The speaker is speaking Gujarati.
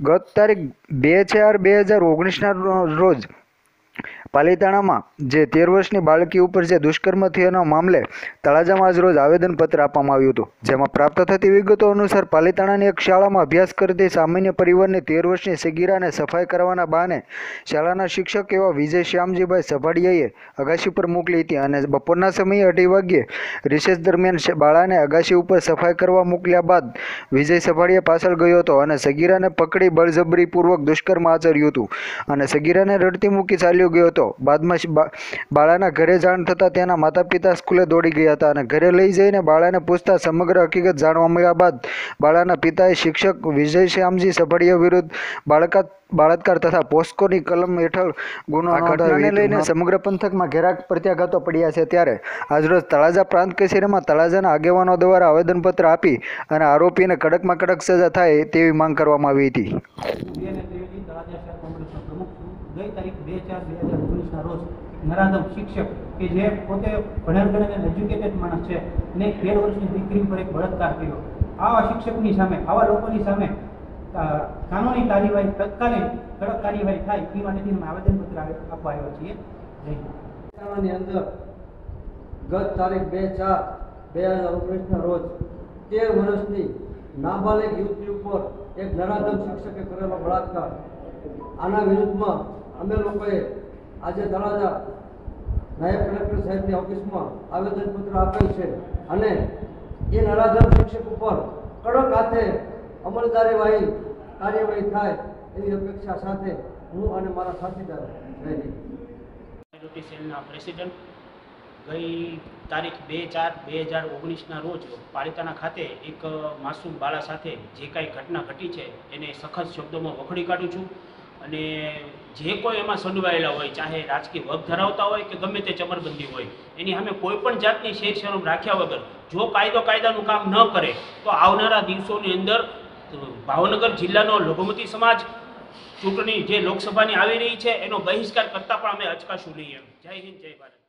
ગત તારીખ બે ચાર બે હજાર ઓગણીસના રોજ પાલીતાણામાં જે તેર વર્ષની બાળકી ઉપર જે દુષ્કર્મ થયાના મામલે તળાજામાં આજ રોજ આવેદનપત્ર આપવામાં આવ્યું હતું. જેમાં પ્રાપ્ત થતી વિગતો અનુસાર પાલીતાણાની એક શાળામાં અભ્યાસ કરતી સામાન્ય પરિવારની તેર વર્ષની સગીરાને સફાઈ કરવાના બહાને શાળાના શિક્ષક એવા વિજય શ્યામજીભાઈ સભાડિયાએ અગાશી પર મોકલી હતી અને બપોરના સમયે અઢી વાગ્યે રિસેસ દરમિયાન બાળાને અગાશી ઉપર સફાઈ કરવા મોકલ્યા બાદ વિજય સભાડિયા પાછળ ગયો હતો અને સગીરાને પકડી બળજબરીપૂર્વક દુષ્કર્મ આચર્યું હતું. અને સગીરાને રડતી મૂકી ચાલ્યો ગયો હતો. બાદમાં બાળાના ઘરે જાણ થતાં તેના માતા પિતા સ્કૂલે દોડી ગયા હતા અને ઘરે લઈ જઈને બાળાને પૂછતા સમગ્ર હકીકત જાણવા મળ્યા બાદ બાળાના પિતાએ શિક્ષક વિજય શ્યામજી સભાડિયા વિરુદ્ધ બાળકા બાળત્કાર તથા પોસ્કોની કલમ હેઠળ ગુનો ઘટનાને લઈને સમગ્ર પંથકમાં ઘેરા પ્રત્યાઘાતો પડ્યા છે ત્યારે આજરોજ તળાજા પ્રાંત કચેરીમાં તળાજાના આગેવાનો દ્વારા આવેદનપત્ર આપી અને આરોપીને કડકમાં કડક સજા થાય તેવી માંગ કરવામાં આવી હતી. ગઈ તારીખ બે ચાર બે હજાર ઓગણીસના રોજ નરાધમ શિક્ષક કે જે પોતે ભણેલ એજ્યુકેટેડ માણસ છે એક તેર વર્ષની દીકરી પર એક બળાત્કાર કર્યો આવા શિક્ષકની સામે આવા લોકોની સામે કાનૂની કાર્યવાહી તત્કાલીન કડક કાર્યવાહી થાય એ માટેથી અમે આવેદનપત્ર આવે- આપવા આવ્યા છીએ જય અંદર ગત તારીખ બે ચાર બે હજાર ઓગણીસના રોજ તેર વર્ષની નાબાલિગ યુવતી ઉપર એક નરાધમ શિક્ષકે કરેલો બળાત્કાર. આના વિરુદ્ધમાં અમે લોકોએ આજે તળાજા નાયબ કલેક્ટર સાહેબની ઓફિસમાં આવેદનપત્ર આપેલ છે અને એ નરાધમ શિક્ષક ઉપર કડક હાથે અમલદારીવાહી કાર્યવાહી થાય એવી અપેક્ષા સાથે હું અને મારા સાથીદાર સેલના પ્રેસિડન્ટ ગઈ તારીખ બે ચાર બે હજાર ઓગણીસના રોજ પાલિતાણા ખાતે એક માસૂમ બાળા સાથે જે કાંઈ ઘટના ઘટી છે એને સખત શબ્દોમાં વખોડી કાઢું છું. અને જે કોઈ એમાં સંડવાયેલા હોય, ચાહે રાજકીય વગ ધરાવતા હોય કે ગમે તે ચમરબંધી હોય, એની સામે કોઈ પણ જાતની શેર શરમ રાખ્યા વગર જો કાયદો કાયદાનું કામ ન કરે, તો આવનારા દિવસોની અંદર ભાવનગર જિલ્લાનો લઘુમતી સમાજ ચૂંટણી જે લોકસભાની આવી રહી છે, એનો બહિષ્કાર કરતાં પણ અમે અચકાશું નહીં એમ. જય હિન્દ, જય ભારત.